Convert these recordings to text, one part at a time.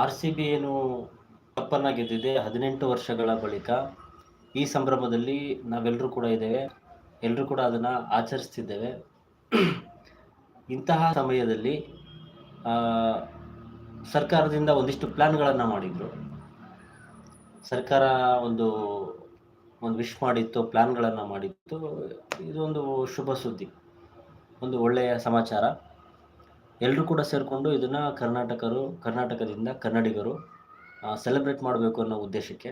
R C B ಏನು ಕಪ್ಪನ್ನು ಗೆದ್ದಿದೆ ಹದಿನೆಂಟು ವರ್ಷಗಳ ಬಳಿಕ ಈ ಸಂಭ್ರಮದಲ್ಲಿ ನಾವೆಲ್ಲರೂ ಕೂಡ ಇದ್ದೇವೆ. ಎಲ್ಲರೂ ಕೂಡ ಅದನ್ನು ಆಚರಿಸ್ತಿದ್ದೇವೆ. ಇಂತಹ ಸಮಯದಲ್ಲಿ ಸರ್ಕಾರದಿಂದ ಒಂದಿಷ್ಟು ಪ್ಲ್ಯಾನ್ಗಳನ್ನು ಮಾಡಿದರು. ಸರ್ಕಾರ ಒಂದು ಒಂದು ವಿಶ್ ಮಾಡಿತ್ತು ಪ್ಲ್ಯಾನ್ಗಳನ್ನು ಮಾಡಿತ್ತು. ಇದೊಂದು ಶುಭ ಸುದ್ದಿ, ಒಂದು ಒಳ್ಳೆಯ ಸಮಾಚಾರ. ಎಲ್ಲರೂ ಕೂಡ ಸೇರಿಕೊಂಡು ಇದನ್ನು ಕರ್ನಾಟಕರು, ಕರ್ನಾಟಕದಿಂದ ಕನ್ನಡಿಗರು ಸೆಲೆಬ್ರೇಟ್ ಮಾಡಬೇಕು ಅನ್ನೋ ಉದ್ದೇಶಕ್ಕೆ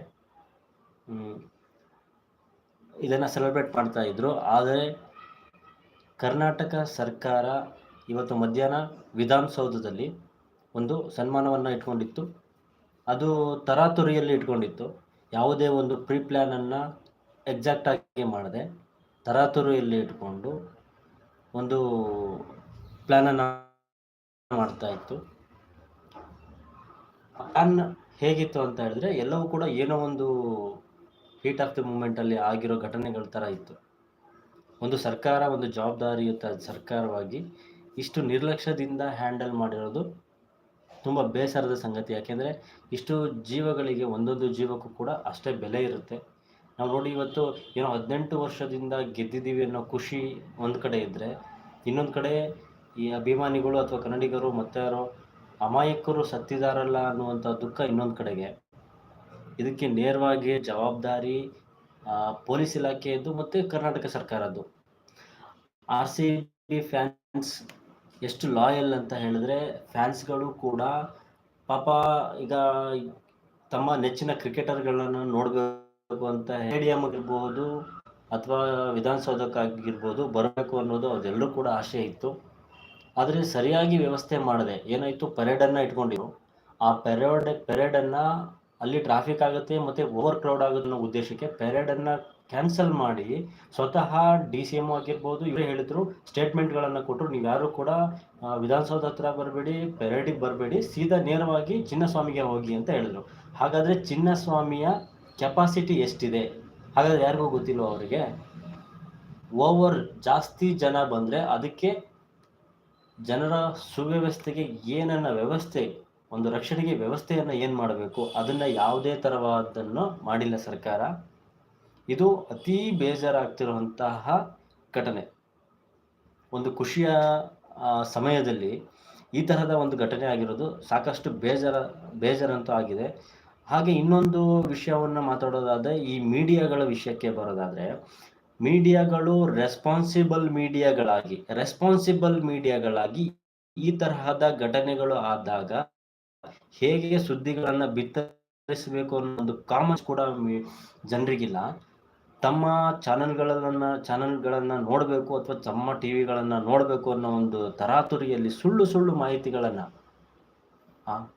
ಇದನ್ನು ಸೆಲೆಬ್ರೇಟ್ ಮಾಡ್ತಾ ಇದ್ರು. ಆದರೆ ಕರ್ನಾಟಕ ಸರ್ಕಾರ ಇವತ್ತು ಮಧ್ಯಾಹ್ನ ವಿಧಾನಸೌಧದಲ್ಲಿ ಒಂದು ಸನ್ಮಾನವನ್ನು ಇಟ್ಕೊಂಡಿತ್ತು. ಅದು ತರಾತುರಿಯಲ್ಲಿ ಇಟ್ಕೊಂಡಿತ್ತು. ಯಾವುದೇ ಒಂದು ಪ್ರೀ ಪ್ಲ್ಯಾನನ್ನು ಎಕ್ಸಾಕ್ಟಾಗಿ ಮಾಡದೆ ತರಾತುರಿಯಲ್ಲಿ ಇಟ್ಕೊಂಡು ಒಂದು ಪ್ಲ್ಯಾನನ್ನು ಮಾಡ್ತಾ ಇತ್ತು. ಅನ್ ಹೇಗಿತ್ತು ಅಂತ ಹೇಳಿದ್ರೆ ಎಲ್ಲವೂ ಕೂಡ ಏನೋ ಒಂದು ಹೀಟ್ ಆಫ್ ದಿ ಮೂಮೆಂಟಲ್ಲಿ ಆಗಿರೋ ಘಟನೆಗಳ ಥರ ಇತ್ತು. ಒಂದು ಸರ್ಕಾರ, ಒಂದು ಜವಾಬ್ದಾರಿಯುತ ಸರ್ಕಾರವಾಗಿ ಇಷ್ಟು ನಿರ್ಲಕ್ಷ್ಯದಿಂದ ಹ್ಯಾಂಡಲ್ ಮಾಡಿರೋದು ತುಂಬ ಬೇಸರದ ಸಂಗತಿ. ಯಾಕೆಂದರೆ ಇಷ್ಟು ಜೀವಗಳಿಗೆ, ಒಂದೊಂದು ಜೀವಕ್ಕೂ ಕೂಡ ಅಷ್ಟೇ ಬೆಲೆ ಇರುತ್ತೆ. ನಾವು ನೋಡಿ ಇವತ್ತು ಏನೋ ಹದಿನೆಂಟು ವರ್ಷದಿಂದ ಗೆದ್ದಿದ್ದೀವಿ ಅನ್ನೋ ಖುಷಿ ಒಂದು ಕಡೆ ಇದ್ದರೆ ಇನ್ನೊಂದು ಕಡೆ ಈ ಅಭಿಮಾನಿಗಳು ಅಥವಾ ಕನ್ನಡಿಗರು ಮತ್ತೆ ಯಾರು ಅಮಾಯಕರು ಸತ್ತಿದಾರಲ್ಲ ಅನ್ನುವಂಥ ದುಃಖ ಇನ್ನೊಂದು ಕಡೆಗೆ. ಇದಕ್ಕೆ ನೇರವಾಗಿ ಜವಾಬ್ದಾರಿ ಪೊಲೀಸ್ ಇಲಾಖೆಯದ್ದು ಮತ್ತು ಕರ್ನಾಟಕ ಸರ್ಕಾರದ್ದು. ಆರ್ ಸಿ ಬಿ ಫ್ಯಾನ್ಸ್ ಎಷ್ಟು ಲಾಯಲ್ ಅಂತ ಹೇಳಿದ್ರೆ ಫ್ಯಾನ್ಸ್ಗಳು ಕೂಡ ಪಾಪ ಈಗ ತಮ್ಮ ನೆಚ್ಚಿನ ಕ್ರಿಕೆಟರ್ಗಳನ್ನು ನೋಡಬೇಕು ಅಂತ ಸ್ಟೇಡಿಯಂ ಆಗಿರ್ಬೋದು ಅಥವಾ ವಿಧಾನಸೌಧಕ್ಕಾಗಿರ್ಬೋದು ಬರಬೇಕು ಅನ್ನೋದು ಅದೆಲ್ಲರೂ ಕೂಡ ಆಸೆ ಇತ್ತು. ಆದರೆ ಸರಿಯಾಗಿ ವ್ಯವಸ್ಥೆ ಮಾಡದೆ ಏನಾಯಿತು? ಪೆರೇಡನ್ನು ಇಟ್ಕೊಂಡಿದ್ರು. ಆ ಪೆರೇಡ್ ಪೆರೇಡನ್ನು ಅಲ್ಲಿ ಟ್ರಾಫಿಕ್ ಆಗುತ್ತೆ ಮತ್ತು ಓವರ್ ಕ್ರೌಡ್ ಆಗುತ್ತೆ ಅನ್ನೋ ಉದ್ದೇಶಕ್ಕೆ ಪೆರೇಡನ್ನು ಕ್ಯಾನ್ಸಲ್ ಮಾಡಿ ಸ್ವತಃ ಡಿ ಸಿ ಎಂ ಆಗಿರ್ಬೋದು ಇವರೇ ಹೇಳಿದ್ರು ಸ್ಟೇಟ್ಮೆಂಟ್ಗಳನ್ನು ಕೊಟ್ಟರು ನೀವು ಯಾರು ಕೂಡ ವಿಧಾನಸೌಧ ಹತ್ರ ಬರಬೇಡಿ ಪೆರೇಡಿಗೆ ಬರಬೇಡಿ, ಸೀದಾ ನೇರವಾಗಿ ಚಿನ್ನಸ್ವಾಮಿಗೆ ಹೋಗಿ ಅಂತ ಹೇಳಿದ್ರು. ಹಾಗಾದರೆ ಚಿನ್ನಸ್ವಾಮಿಯ ಕೆಪಾಸಿಟಿ ಎಷ್ಟಿದೆ? ಹಾಗಾದ್ರೆ ಯಾರಿಗೂ ಗೊತ್ತಿಲ್ಲ ಅವರಿಗೆ? ಓವರ್ ಜಾಸ್ತಿ ಜನ ಬಂದರೆ ಅದಕ್ಕೆ ಜನರ ಸುವ್ಯವಸ್ಥೆಗೆ ಏನನ್ನ ವ್ಯವಸ್ಥೆ, ಒಂದು ರಕ್ಷಣೆಗೆ ವ್ಯವಸ್ಥೆಯನ್ನು ಏನು ಮಾಡಬೇಕು? ಅದನ್ನು ಯಾವುದೇ ಥರವಾದನ್ನು ಮಾಡಿಲ್ಲ ಸರ್ಕಾರ. ಇದು ಅತೀ ಬೇಜಾರಾಗ್ತಿರುವಂತಹ ಘಟನೆ. ಒಂದು ಖುಷಿಯ ಸಮಯದಲ್ಲಿ ಈ ತರಹದ ಒಂದು ಘಟನೆ ಆಗಿರೋದು ಸಾಕಷ್ಟು ಬೇಜಾರ, ಬೇಜಾರಂತೂ ಆಗಿದೆ. ಹಾಗೆ ಇನ್ನೊಂದು ವಿಷಯವನ್ನು ಮಾತಾಡೋದಾದರೆ ಈ ಮೀಡಿಯಾಗಳ ವಿಷಯಕ್ಕೆ ಬರೋದಾದರೆ ಮೀಡಿಯಾಗಳು ರೆಸ್ಪಾನ್ಸಿಬಲ್ ಮೀಡಿಯಾಗಳಾಗಿ ರೆಸ್ಪಾನ್ಸಿಬಲ್ ಮೀಡಿಯಾಗಳಾಗಿ ಈ ತರಹದ ಘಟನೆಗಳು ಆದಾಗ ಹೇಗೆ ಸುದ್ದಿಗಳನ್ನ ಬಿತ್ತರಿಸಬೇಕು ಅನ್ನೋ ಒಂದು ಕಾಮನ್ಸ್ ಕೂಡ ಜನರಿಗಿಲ್ಲ. ತಮ್ಮ ಚಾನೆಲ್ಗಳನ್ನ ಚಾನೆಲ್ಗಳನ್ನ ನೋಡಬೇಕು ಅಥವಾ ತಮ್ಮ ಟಿವಿಗಳನ್ನ ನೋಡಬೇಕು ಅನ್ನೋ ಒಂದು ತರಾತುರಿಯಲ್ಲಿ ಸುಳ್ಳು ಸುಳ್ಳು ಮಾಹಿತಿಗಳನ್ನು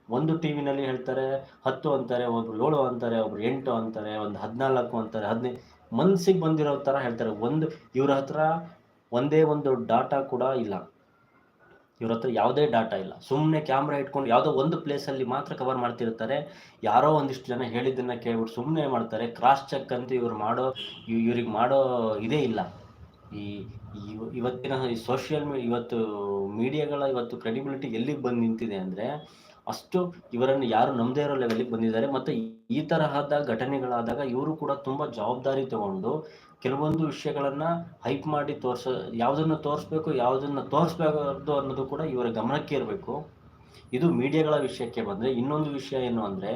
ಒಂದು ಟಿವಿನಲ್ಲಿ ಹೇಳ್ತಾರೆ, ಹತ್ತು ಅಂತಾರೆ, ಒಬ್ರು ಏಳು ಅಂತಾರೆ, ಒಬ್ರು ಎಂಟು ಅಂತಾರೆ, ಒಂದು ಹದಿನಾಲ್ಕು ಅಂತಾರೆ ಹದಿನೈದು ಮನ್ಸಿಗೆ ಬಂದಿರೋ ಥರ ಹೇಳ್ತಾರೆ. ಒಂದು ಇವ್ರ ಹತ್ರ ಒಂದೇ ಒಂದು ಡಾಟಾ ಕೂಡ ಇಲ್ಲ. ಇವ್ರ ಹತ್ರ ಯಾವುದೇ ಡಾಟಾ ಇಲ್ಲ. ಸುಮ್ಮನೆ ಕ್ಯಾಮ್ರಾ ಇಟ್ಕೊಂಡು ಯಾವುದೋ ಒಂದು ಪ್ಲೇಸಲ್ಲಿ ಮಾತ್ರ ಕವರ್ ಮಾಡ್ತಿರ್ತಾರೆ. ಯಾರೋ ಒಂದಿಷ್ಟು ಜನ ಹೇಳಿದ್ದನ್ನ ಕೇಳ್ಬಿಟ್ಟು ಸುಮ್ಮನೆ ಮಾಡ್ತಾರೆ. ಕ್ರಾಸ್ ಚೆಕ್ ಅಂತ ಇವ್ರು ಮಾಡೋ, ಇವ್- ಇವ್ರಿಗೆ ಮಾಡೋ ಇದೇ ಇಲ್ಲ. ಈ ಇವತ್ತಿನ ಈ ಸೋಷಿಯಲ್ ಮೀ ಇವತ್ತು ಮೀಡಿಯಾಗಳ ಇವತ್ತು ಕ್ರೆಡಿಬಿಲಿಟಿ ಎಲ್ಲಿಗೆ ಬಂದು ನಿಂತಿದೆ ಅಂದರೆ ಅಷ್ಟು ಇವರನ್ನು ಯಾರು ನಂಬದೇ ಇರೋ ಲೆವೆಲ್ಗೆ ಬಂದಿದ್ದಾರೆ. ಮತ್ತು ಈ ತರಹದ ಘಟನೆಗಳಾದಾಗ ಇವರು ಕೂಡ ತುಂಬ ಜವಾಬ್ದಾರಿ ತಗೊಂಡು ಕೆಲವೊಂದು ವಿಷಯಗಳನ್ನು ಹೈಪ್ ಮಾಡಿ ತೋರಿಸ, ಯಾವುದನ್ನು ತೋರಿಸ್ಬೇಕು, ಯಾವುದನ್ನು ತೋರಿಸ್ಬಾರ್ದು ಅನ್ನೋದು ಕೂಡ ಇವರ ಗಮನಕ್ಕೆ ಇರಬೇಕು. ಇದು ಮೀಡಿಯಾಗಳ ವಿಷಯಕ್ಕೆ ಬಂದರೆ ಇನ್ನೊಂದು ವಿಷಯ ಏನು ಅಂದರೆ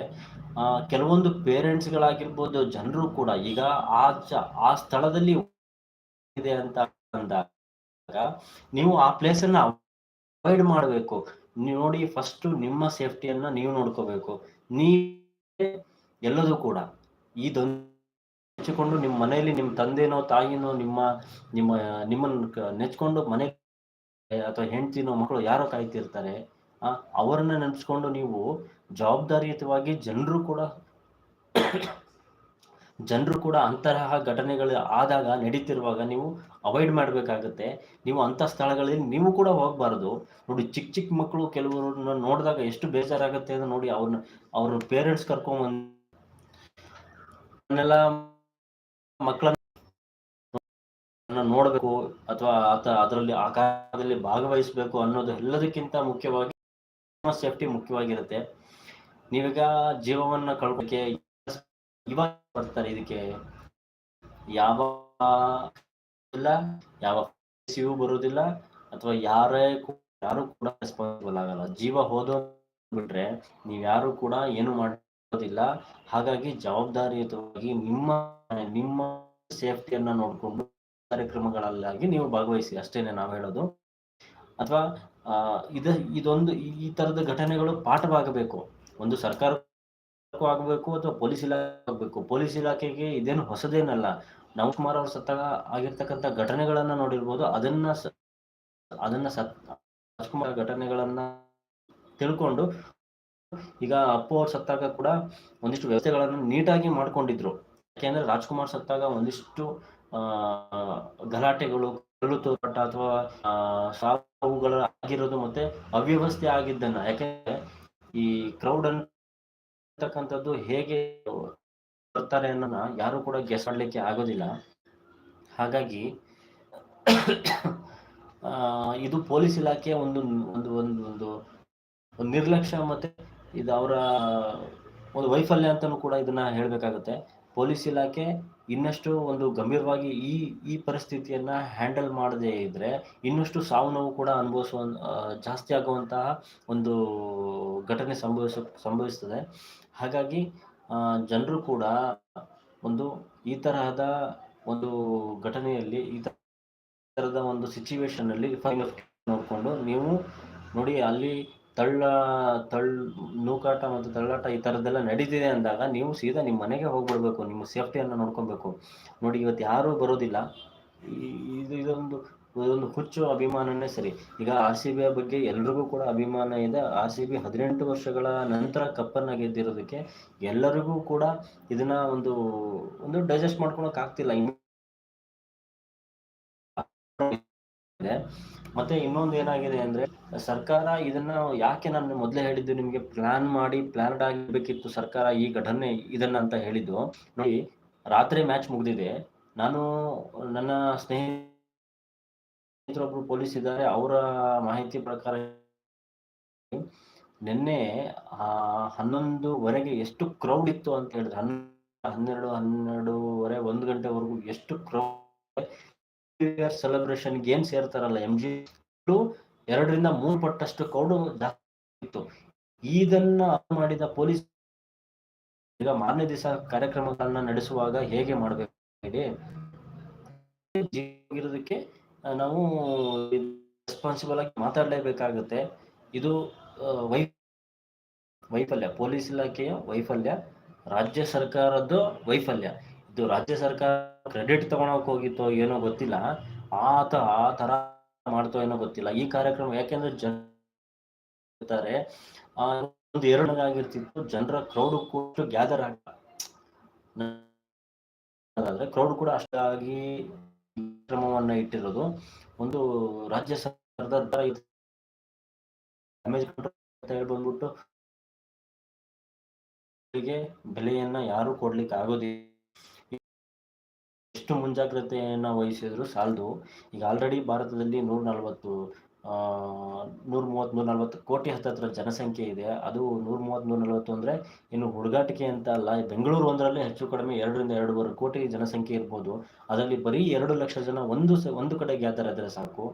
ಕೆಲವೊಂದು ಪೇರೆಂಟ್ಸ್ಗಳಾಗಿರ್ಬೋದು ಜನರು ಕೂಡ ಈಗ ಆ ಆ ಸ್ಥಳದಲ್ಲಿ ಇದೆ ಅಂತ ಅಂದಾಗ ನೀವು ಆ ಪ್ಲೇಸನ್ನು ಅವಾಯ್ಡ್ ಮಾಡಬೇಕು. ನೋಡಿ ಫಸ್ಟ್ ನಿಮ್ಮ ಸೇಫ್ಟಿಯನ್ನ ನೀವು ನೋಡ್ಕೋಬೇಕು. ನೀ ಎಲ್ಲದೂ ಕೂಡ ಇದೊಂದು ನೆಚ್ಚಿಕೊಂಡು ನಿಮ್ಮ ಮನೆಯಲ್ಲಿ ನಿಮ್ಮ ತಂದೆನೋ ತಾಯಿನೋ ನಿಮ್ಮ ನಿಮ್ಮ ನಿಮ್ಮನ್ನ ನೆಚ್ಕೊಂಡು ಮನೆ ಅಥವಾ ಹೆಂಡ್ತಿನೋ ಮಕ್ಕಳು ಯಾರೋ ಕಾಯ್ತಿರ್ತಾರೆ ಆ, ಅವರನ್ನ ನೆನೆಸ್ಕೊಂಡು ನೀವು ಜವಾಬ್ದಾರಿಯುತವಾಗಿ ಜನರು ಕೂಡ ಜನರು ಕೂಡ ಅಂತಹ ಘಟನೆಗಳು ಆದಾಗ ನಡೀತಿರುವಾಗ ನೀವು ಅವಾಯ್ಡ್ ಮಾಡಬೇಕಾಗುತ್ತೆ. ನೀವು ಅಂಥ ಸ್ಥಳಗಳಲ್ಲಿ ನೀವು ಕೂಡ ಹೋಗಬಾರ್ದು. ನೋಡಿ ಚಿಕ್ಕ ಚಿಕ್ಕ ಮಕ್ಕಳು ಕೆಲವರನ್ನ ನೋಡಿದಾಗ ಎಷ್ಟು ಬೇಜಾರಾಗುತ್ತೆ ಅಂತ ನೋಡಿ ಅವ್ರನ್ನ, ಅವ್ರ ಪೇರೆಂಟ್ಸ್ ಕರ್ಕೊಂಬಂದೆಲ್ಲ ಮಕ್ಕಳನ್ನ ನೋಡಬೇಕು ಅಥವಾ ಆತ ಅದರಲ್ಲಿ ಆ ಕಾಲದಲ್ಲಿ ಭಾಗವಹಿಸಬೇಕು ಅನ್ನೋದು ಎಲ್ಲದಕ್ಕಿಂತ ಮುಖ್ಯವಾಗಿ ಸೇಫ್ಟಿ ಮುಖ್ಯವಾಗಿರುತ್ತೆ. ನೀವೀಗ ಜೀವವನ್ನ ಕಳ್ಕೊಕ್ಕೆ ಇವಾಗ ಬರ್ತಾರೆ ಇದಕ್ಕೆ. ಯಾವ ಇಲ್ಲ, ಯಾವ ಸಿಯು ಬರೋದಿಲ್ಲ ಅಥವಾ ಯಾರೇ ಯಾರು ಕೂಡ ರೆಸ್ಪಾನ್ಸಿಬಲ್ ಆಗಲ್ಲ. ಜೀವ ಹೋದ್ರೆ ಬಿಟ್ರೆ ನೀವ್ ಯಾರು ಕೂಡ ಏನು ಮಾಡೋದಿಲ್ಲ. ಹಾಗಾಗಿ ಜವಾಬ್ದಾರಿಯುತವಾಗಿ ನಿಮ್ಮ ನಿಮ್ಮ ಸೇಫ್ಟಿಯನ್ನ ನೋಡ್ಕೊಂಡು ಕಾರ್ಯಕ್ರಮಗಳಲ್ಲಾಗಿ ನೀವು ಭಾಗವಹಿಸಿ. ಅಷ್ಟೇನೆ ನಾವು ಹೇಳೋದು. ಅಥವಾ ಇದ, ಇದೊಂದು ಈ ತರದ ಘಟನೆಗಳು ಪಾಠವಾಗಬೇಕು. ಒಂದು ಸರ್ಕಾರ ಆಗಬೇಕು ಅಥವಾ ಪೊಲೀಸ್ ಇಲಾಖೆ ಆಗಬೇಕು. ಪೊಲೀಸ್ ಇಲಾಖೆಗೆ ಇದೇನು ಹೊಸದೇನಲ್ಲ. ನವಕುಮಾರ್ ಅವರು ಸತ್ತಾಗ ಆಗಿರ್ತಕ್ಕಂಥ ಘಟನೆಗಳನ್ನ ನೋಡಿರ್ಬೋದು. ಅದನ್ನ ಅದನ್ನ ಸತ್ ರಾಜ್ಕುಮಾರ್ ಘಟನೆಗಳನ್ನ ತಿಳ್ಕೊಂಡು ಈಗ ಅಪ್ಪು ಅವ್ರು ಸತ್ತಾಗ ಕೂಡ ಒಂದಿಷ್ಟು ವ್ಯವಸ್ಥೆಗಳನ್ನು ನೀಟಾಗಿ ಮಾಡ್ಕೊಂಡಿದ್ರು. ಯಾಕೆಂದ್ರೆ ರಾಜ್ಕುಮಾರ್ ಸತ್ತಾಗ ಒಂದಿಷ್ಟು, ಆ, ಗಲಾಟೆಗಳು ಕಳ್ಳು ತೋಟ ಅಥವಾ ಸಾವುಗಳು ಆಗಿರೋದು ಮತ್ತೆ ಅವ್ಯವಸ್ಥೆ ಆಗಿದ್ದನ್ನ. ಯಾಕೆಂದ್ರೆ ಈ ಕ್ರೌಡ್ ಅಂತಕ್ಕಂಥದ್ದು ಹೇಗೆ ಬರ್ತಾರೆ ಯಾರು ಕೂಡ ಗೆಸ್ ಮಾಡ್ಲಿಕ್ಕೆ ಆಗೋದಿಲ್ಲ. ಹಾಗಾಗಿ ಇದು ಪೊಲೀಸ್ ಇಲಾಖೆ ಒಂದು ಒಂದು ಒಂದು ಒಂದು ನಿರ್ಲಕ್ಷ್ಯ ಮತ್ತೆ ಇದು ಅವರ ಒಂದು ವೈಫಲ್ಯ ಅಂತಲೂ ಕೂಡ ಇದನ್ನ ಹೇಳ್ಬೇಕಾಗತ್ತೆ. ಪೊಲೀಸ್ ಇಲಾಖೆ ಇನ್ನಷ್ಟು ಒಂದು ಗಂಭೀರವಾಗಿ ಈ ಈ ಪರಿಸ್ಥಿತಿಯನ್ನ ಹ್ಯಾಂಡಲ್ ಮಾಡದೇ ಇದ್ರೆ ಇನ್ನಷ್ಟು ಸಾವು ನೋವು ಕೂಡ ಅನುಭವಿಸುವ ಜಾಸ್ತಿ ಆಗುವಂತಹ ಒಂದು ಘಟನೆ ಸಂಭವಿಸ, ಸಂಭವಿಸ್ತದೆ. ಹಾಗಾಗಿ ಜನರು ಕೂಡ ಒಂದು ಈ ತರಹದ ಒಂದು ಘಟನೆಯಲ್ಲಿ ಈ ತರಹದ ಒಂದು ಸಿಚುವೇಶನ್ ಅಲ್ಲಿ ನೋಡಿಕೊಂಡು ನೀವು ನೋಡಿ ಅಲ್ಲಿ ತಳ್ಳ, ತಳ್, ನೂಕಾಟ ಮತ್ತು ತಳ್ಳಾಟ ಈ ಥರದ್ದೆಲ್ಲ ನಡೀತಿದೆ ಅಂದಾಗ ನೀವು ಸೀದಾ ನಿಮ್ಮ ಮನೆಗೆ ಹೋಗ್ಬಿಡ್ಬೇಕು, ನಿಮ್ಮ ಸೇಫ್ಟಿಯನ್ನು ನೋಡ್ಕೊಬೇಕು. ನೋಡಿ ಇವತ್ತು ಯಾರೂ ಬರೋದಿಲ್ಲ. ಇದು, ಇದೊಂದು ಇದೊಂದು ಹುಚ್ಚು ಅಭಿಮಾನನೇ ಸರಿ. ಈಗ ಆರ್ ಸಿ ಬಿ ಬಗ್ಗೆ ಎಲ್ರಿಗೂ ಕೂಡ ಅಭಿಮಾನ ಇದೆ. ಆರ್ ಸಿ ಬಿ ಹದಿನೆಂಟು ವರ್ಷಗಳ ನಂತರ ಕಪ್ಪನ್ನ ಗೆದ್ದಿರೋದಕ್ಕೆ ಎಲ್ಲರಿಗೂ ಕೂಡ ಇದನ್ನ ಒಂದು ಒಂದು ಡೈಜೆಸ್ಟ್ ಮಾಡ್ಕೊಳಕ್ ಆಗ್ತಿಲ್ಲ ಮತ್ತೆ ಇನ್ನೊಂದು ಏನಾಗಿದೆ ಅಂದ್ರೆ, ಸರ್ಕಾರ ಇದನ್ನ ಯಾಕೆ ನಾನು ಮೊದಲೇ ಹೇಳಿದ್ದು ನಿಮ್ಗೆ ಪ್ಲಾನ್ ಮಾಡಿ ಪ್ಲಾನ್ಡ್ ಆಗಿರ್ಬೇಕಿತ್ತು ಸರ್ಕಾರ ಈ ಘಟನೆ ಇದನ್ನ ಅಂತ ಹೇಳಿದ್ದು. ನೋಡಿ, ರಾತ್ರಿ ಮ್ಯಾಚ್ ಮುಗ್ದಿದೆ. ನಾನು ನನ್ನ ಸ್ನೇಹಿತರೊಬ್ರು ಪೊಲೀಸ್ ಇದ್ದಾರೆ ಅವರ ಮಾಹಿತಿ ಪ್ರಕಾರ ನಿನ್ನೆ ಹನ್ನೊಂದುವರೆಗೆ ಎಷ್ಟು ಕ್ರೌಡ್ ಇತ್ತು ಅಂತ ಹೇಳಿದ್ರೆ ಹನ್ನೆರಡು, ಹನ್ನೆರಡೂವರೆ, ಒಂದು ಗಂಟೆವರೆಗೂ ಎಷ್ಟು ಕ್ರೌಡ್ ಸೆಲೆಬ್ರೇಷನ್ ಗೇಮ್ಸ್ ಸೇರ್ತಾರಲ್ಲ ಎಂ ಜಿ ಎರಡರಿಂದ ಮೂರು ಪಟ್ಟಷ್ಟು ಕ್ರೌಡ್ ಇತ್ತು. ಇದನ್ನ ಮಾಡಿದ ಪೊಲೀಸ್ ಈಗ ಮಾರನೇ ದಿವಸ ಕಾರ್ಯಕ್ರಮಗಳನ್ನ ನಡೆಸುವಾಗ ಹೇಗೆ ಮಾಡಬೇಕು? ನಾವು ರೆಸ್ಪಾನ್ಸಿಬಲ್ ಆಗಿ ಮಾತಾಡಲೇಬೇಕಾಗುತ್ತೆ. ಇದು ವೈ, ವೈಫಲ್ಯ, ಪೊಲೀಸ್ ಇಲಾಖೆಯ ವೈಫಲ್ಯ, ರಾಜ್ಯ ಸರ್ಕಾರದ್ದು ವೈಫಲ್ಯ. ಇದು ರಾಜ್ಯ ಸರ್ಕಾರ ಕ್ರೆಡಿಟ್ ತಗೊಳಕ್ ಹೋಗಿತ್ತೋ ಏನೋ ಗೊತ್ತಿಲ್ಲ. ಆತ ಆ ತರ ಮಾಡ್ತೋ ಏನೋ ಗೊತ್ತಿಲ್ಲ. ಈ ಕಾರ್ಯಕ್ರಮ ಯಾಕೆಂದ್ರೆ ಜನ ಇರ್ತಾರೆ. ಆ, ಒಂದು ಎರಡು ಆಗಿರ್ತಿತ್ತು. ಜನರ ಕ್ರೌಡ್ ಕೂಡ ಗ್ಯಾದರ್ ಆಗ ಕ್ರೌಡ್ ಕೂಡ ಅಷ್ಟಾಗಿ ಕ್ರಮವನ್ನ ಇಟ್ಟಿರೋದು. ಒಂದು ರಾಜ್ಯ ಸರ್ಕಾರದ ಬಂದ್ಬಿಟ್ಟು ಬೆಲೆಯನ್ನ ಯಾರು ಕೊಡ್ಲಿಕ್ಕೆ ಆಗೋದಿಲ್ಲ. ಎಷ್ಟು ಮುಂಜಾಗ್ರತೆಯನ್ನ ವಹಿಸಿದ್ರು ಸಾಲದು. ಈಗ ಆಲ್ರೆಡಿ ಭಾರತದಲ್ಲಿ ನೂರ ನಲ್ವತ್ತು ನೂರ ಮೂವತ್ತು ನೂರ ನಲ್ವತ್ತು ಕೋಟಿ ಹತ್ತತ್ರ ಜನಸಂಖ್ಯೆ ಇದೆ. ಅದು ನೂರ ಮೂವತ್ತು ನೂರ ನಲ್ವತ್ತು ಅಂದರೆ ಇನ್ನು ಹುಡುಗಾಟಿಕೆ ಅಂತ ಅಲ್ಲ ಬೆಂಗಳೂರು ಒಂದರಲ್ಲೇ ಹೆಚ್ಚು ಕಡಿಮೆ ಎರಡರಿಂದ ಎರಡೂವರೆ ಕೋಟಿ ಜನಸಂಖ್ಯೆ ಇರ್ಬೋದು. ಅದರಲ್ಲಿ ಬರೀ ಎರಡು ಲಕ್ಷ ಜನ ಒಂದು ಒಂದು ಕಡೆ ಗ್ಯಾದರ್ ಆದರೆ ಸಾಕು.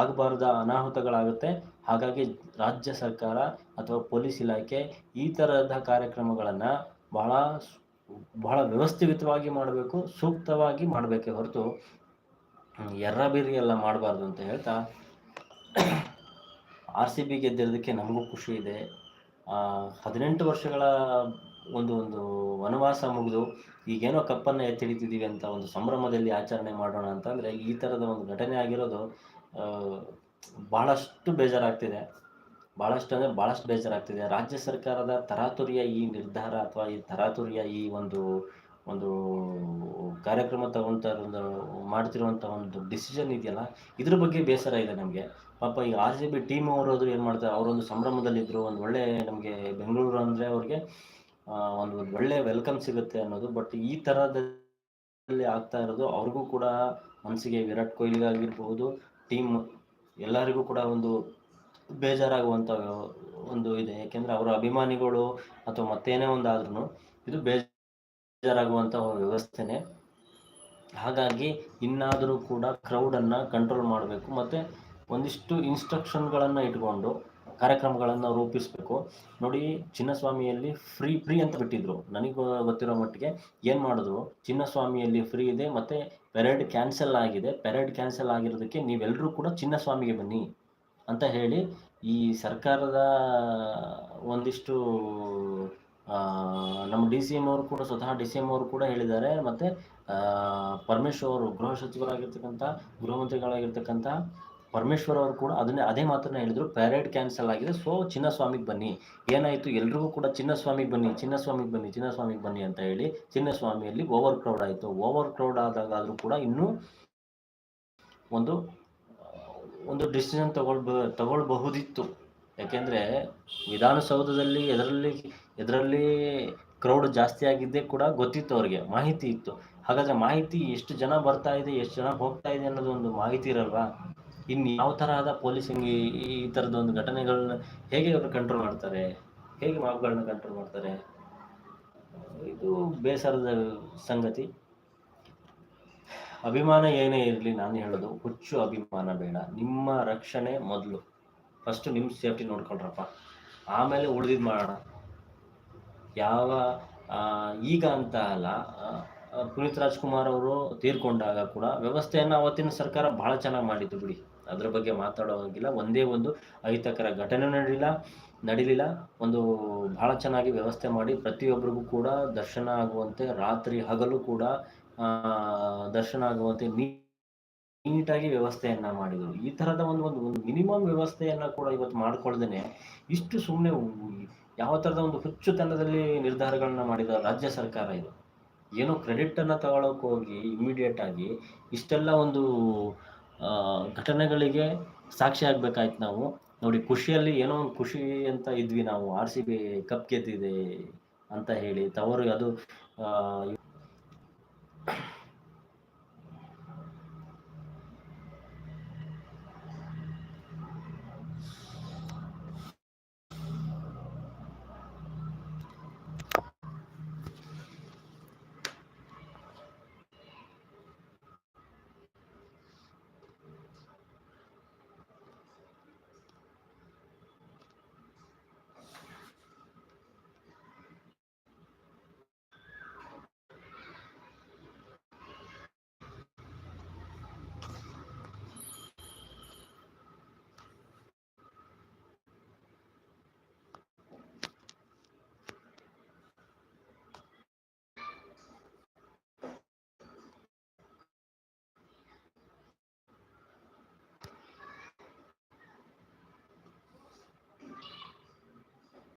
ಆಗಬಾರ್ದ ಅನಾಹುತಗಳಾಗುತ್ತೆ. ಹಾಗಾಗಿ ರಾಜ್ಯ ಸರ್ಕಾರ ಅಥವಾ ಪೊಲೀಸ್ ಇಲಾಖೆ ಈ ಥರದ ಕಾರ್ಯಕ್ರಮಗಳನ್ನು ಬಹಳ ಬಹಳ ವ್ಯವಸ್ಥಿತವಾಗಿ ಮಾಡಬೇಕು, ಸೂಕ್ತವಾಗಿ ಮಾಡಬೇಕೆ ಹೊರತು ಎರ್ರಬಿರಿ ಎಲ್ಲ ಮಾಡಬಾರ್ದು ಅಂತ ಹೇಳ್ತಾ. ಆರ್ ಸಿ ಬಿ ಗೆದ್ದಿರೋದಕ್ಕೆ ನಮಗೂ ಖುಷಿ ಇದೆ. ಹದಿನೆಂಟು ವರ್ಷಗಳ ಒಂದು ಒಂದು ವನವಾಸ ಮುಗಿದು ಈಗೇನೋ ಕಪ್ಪನ್ನು ಎತ್ತಿಡಿತಿದ್ದೀವಿ ಅಂತ ಒಂದು ಸಂಭ್ರಮದಲ್ಲಿ ಆಚರಣೆ ಮಾಡೋಣ ಅಂತಂದರೆ ಈ ಥರದ ಒಂದು ಘಟನೆ ಆಗಿರೋದು ಭಾಳಷ್ಟು ಬೇಜಾರಾಗ್ತಿದೆ. ಭಾಳಷ್ಟು ಅಂದರೆ ಭಾಳಷ್ಟು ಬೇಜಾರಾಗ್ತಿದೆ. ರಾಜ್ಯ ಸರ್ಕಾರದ ತರಾತುರಿಯ ಈ ನಿರ್ಧಾರ ಅಥವಾ ಈ ತರಾತುರಿಯ ಈ ಒಂದು ಒಂದು ಕಾರ್ಯಕ್ರಮ ತಗೊಂತ ಒಂದು ಮಾಡ್ತಿರುವಂಥ ಒಂದು ಡಿಸಿಷನ್ ಇದೆಯಲ್ಲ, ಇದ್ರ ಬಗ್ಗೆ ಬೇಸರ ಇದೆ ನಮಗೆ. ಪಾಪ ಈ ಆರ್ ಸಿ ಬಿ ಟೀಮ್ ಅವರಾದ್ರು ಏನು ಮಾಡ್ತಾರೆ ಅವರೊಂದು ಸಂಭ್ರಮದಲ್ಲಿದ್ದರು ಒಂದು ಒಳ್ಳೆ ನಮಗೆ ಬೆಂಗಳೂರು ಅಂದರೆ ಅವ್ರಿಗೆ ಒಂದು ಒಳ್ಳೆ ವೆಲ್ಕಮ್ ಸಿಗುತ್ತೆ ಅನ್ನೋದು. ಬಟ್ ಈ ಥರದಲ್ಲಿ ಆಗ್ತಾ ಇರೋದು ಅವ್ರಿಗೂ ಕೂಡ ಮನಸ್ಸಿಗೆ ವಿರಾಟ್ ಕೊಹ್ಲಿಗಾಗಿರ್ಬೋದು, ಟೀಮ್ ಎಲ್ಲರಿಗೂ ಕೂಡ ಒಂದು ಬೇಜಾರಾಗುವಂಥ ಒಂದು ಇದೆ. ಯಾಕೆಂದರೆ ಅವರ ಅಭಿಮಾನಿಗಳು ಅಥವಾ ಮತ್ತೇನೇ ಒಂದಾದ್ರೂ ಇದು ಬೇಜಾರಾಗುವಂಥ ವ್ಯವಸ್ಥೆನೇ. ಹಾಗಾಗಿ ಇನ್ನಾದರೂ ಕೂಡ ಕ್ರೌಡನ್ನು ಕಂಟ್ರೋಲ್ ಮಾಡಬೇಕು. ಮತ್ತು ಒಂದಿಷ್ಟು ಇನ್ಸ್ಟ್ರಕ್ಷನ್ಗಳನ್ನು ಇಟ್ಕೊಂಡು ಕಾರ್ಯಕ್ರಮಗಳನ್ನು ರೂಪಿಸಬೇಕು. ನೋಡಿ, ಚಿನ್ನಸ್ವಾಮಿಯಲ್ಲಿ ಫ್ರೀ ಫ್ರೀ ಅಂತ ಬಿಟ್ಟಿದ್ರು. ನನಗೆ ಗೊತ್ತಿರೋ ಮಟ್ಟಿಗೆ ಏನು ಮಾಡಿದ್ರು? ಚಿನ್ನಸ್ವಾಮಿಯಲ್ಲಿ ಫ್ರೀ ಇದೆ, ಮತ್ತು ಪೆರೇಡ್ ಕ್ಯಾನ್ಸಲ್ ಆಗಿದೆ. ಪೆರೇಡ್ ಕ್ಯಾನ್ಸಲ್ ಆಗಿರೋದಕ್ಕೆ ನೀವೆಲ್ಲರೂ ಕೂಡ ಚಿನ್ನಸ್ವಾಮಿಗೆ ಬನ್ನಿ ಅಂತ ಹೇಳಿ ಈ ಸರ್ಕಾರದ ಒಂದಿಷ್ಟು ನಮ್ಮ ಡಿ ಸಿ ಎಂ ಅವರು ಕೂಡ, ಸ್ವತಃ ಡಿ ಸಿ ಎಂ ಅವರು ಕೂಡ ಹೇಳಿದ್ದಾರೆ. ಮತ್ತು ಪರಮೇಶ್ವರ್ ಅವರು, ಗೃಹ ಸಚಿವರಾಗಿರ್ತಕ್ಕಂಥ ಗೃಹ ಮಂತ್ರಿಗಳಾಗಿರ್ತಕ್ಕಂಥ ಪರಮೇಶ್ವರ್ ಅವರು ಕೂಡ ಅದನ್ನೇ, ಅದೇ ಮಾತ್ರ ಹೇಳಿದ್ರು ಪ್ಯಾರೇಡ್ ಕ್ಯಾನ್ಸಲ್ ಆಗಿದೆ ಸೊ ಚಿನ್ನಸ್ವಾಮಿಗೆ ಬನ್ನಿ. ಏನಾಯಿತು? ಎಲ್ರಿಗೂ ಕೂಡ ಚಿನ್ನಸ್ವಾಮಿಗೆ ಬನ್ನಿ ಚಿನ್ನಸ್ವಾಮಿಗೆ ಬನ್ನಿ ಚಿನ್ನಸ್ವಾಮಿಗೆ ಬನ್ನಿ ಅಂತ ಹೇಳಿ ಚಿನ್ನಸ್ವಾಮಿಯಲ್ಲಿ ಓವರ್ ಕ್ರೌಡ್ ಆಯಿತು. ಓವರ್ ಕ್ರೌಡ್ ಆದಾಗಾದರೂ ಕೂಡ ಇನ್ನೂ ಒಂದು ಒಂದು ಡಿಸಿಷನ್ ತಗೊಳ್ಬ, ತಗೊಳ್ಬಹುದಿತ್ತು. ಯಾಕೆಂದರೆ ವಿಧಾನಸೌಧದಲ್ಲಿ ಎದರಲ್ಲಿ ಎದರಲ್ಲಿ ಕ್ರೌಡ್ ಜಾಸ್ತಿ ಆಗಿದ್ದೇ ಕೂಡ ಗೊತ್ತಿತ್ತು ಅವರಿಗೆ, ಮಾಹಿತಿ ಇತ್ತು. ಹಾಗಾದರೆ ಮಾಹಿತಿ ಎಷ್ಟು ಜನ ಬರ್ತಾ ಇದೆ, ಎಷ್ಟು ಜನ ಹೋಗ್ತಾ ಇದೆ ಅನ್ನೋದು ಒಂದು ಮಾಹಿತಿ ಇರಲ್ವಾ? ಇನ್ನು ಯಾವ ತರಹದ ಪೊಲೀಸಿಂಗ್ ಈ ಥರದ ಒಂದು ಘಟನೆಗಳನ್ನ ಹೇಗೆ ಅವರು ಕಂಟ್ರೋಲ್ ಮಾಡ್ತಾರೆ? ಹೇಗೆ ಮಾಪ್ಗಳನ್ನ ಕಂಟ್ರೋಲ್ ಮಾಡ್ತಾರೆ? ಇದು ಬೇಸರದ ಸಂಗತಿ. ಅಭಿಮಾನ ಏನೇ ಇರಲಿ ನಾನು ಹೇಳೋದು, ಹುಚ್ಚು ಅಭಿಮಾನ ಬೇಡ. ನಿಮ್ಮ ರಕ್ಷಣೆ ಮೊದಲು. ಫಸ್ಟ್ ನಿಮ್ಮ ಸೇಫ್ಟಿ ನೋಡ್ಕೊಳ್ರಪ್ಪ. ಆಮೇಲೆ ಉಳಿದಿದ್ದು ಮಾಡೋಣ. ಯಾವ ಈಗ ಅಂತ ಅಲ್ಲ ಪುನೀತ್ ರಾಜ್ಕುಮಾರ್ ಅವರು ತೀರ್ಕೊಂಡಾಗ ಕೂಡ ವ್ಯವಸ್ಥೆಯನ್ನು ಅವತ್ತಿನ ಸರ್ಕಾರ ಭಾಳ ಚೆನ್ನಾಗಿ ಮಾಡಿತ್ತು ಬಿಡಿ. ಅದ್ರ ಬಗ್ಗೆ ಮಾತಾಡೋ ಹಾಗಿಲ್ಲ. ಒಂದೇ ಒಂದು ಅಹಿತಕರ ಘಟನೆ ನಡೀಲಿಲ್ಲ ನಡೀಲಿಲ್ಲ. ಒಂದು ಭಾಳ ಚೆನ್ನಾಗಿ ವ್ಯವಸ್ಥೆ ಮಾಡಿ ಪ್ರತಿಯೊಬ್ಬರಿಗೂ ಕೂಡ ದರ್ಶನ ಆಗುವಂತೆ, ರಾತ್ರಿ ಹಗಲು ಕೂಡ ದರ್ಶನ ಆಗುವಂತೆ ನೀಟಾಗಿ ವ್ಯವಸ್ಥೆಯನ್ನ ಮಾಡಿದರು. ಈ ತರದ ಒಂದು ಒಂದು ಮಿನಿಮಮ್ ವ್ಯವಸ್ಥೆಯನ್ನ ಕೂಡ ಇವತ್ತು ಮಾಡ್ಕೊಳ್ದೇನೆ ಇಷ್ಟು ಸುಮ್ಮನೆ ಯಾವ ತರದ ಒಂದು ಹುಚ್ಚುತನದಲ್ಲಿ ನಿರ್ಧಾರಗಳನ್ನ ಮಾಡಿದ ರಾಜ್ಯ ಸರ್ಕಾರ ಇದು. ಏನೋ ಕ್ರೆಡಿಟನ್ನು ತಗೊಳ್ಳೋಕೆ ಹೋಗಿ ಇಮಿಡಿಯೇಟ್ ಆಗಿ ಇಷ್ಟೆಲ್ಲ ಒಂದು ಘಟನೆಗಳಿಗೆ ಸಾಕ್ಷಿ ಆಗ್ಬೇಕಾಯ್ತು ನಾವು. ನೋಡಿ, ಖುಷಿಯಲ್ಲಿ ಏನೋ ಒಂದು ಖುಷಿ ಅಂತ ಇದ್ವಿ ನಾವು. ಆರ್ ಸಿ ಬಿ ಕಪ್ ಗೆದ್ದಿದೆ ಅಂತ ಹೇಳಿ. ತವರು ಅದು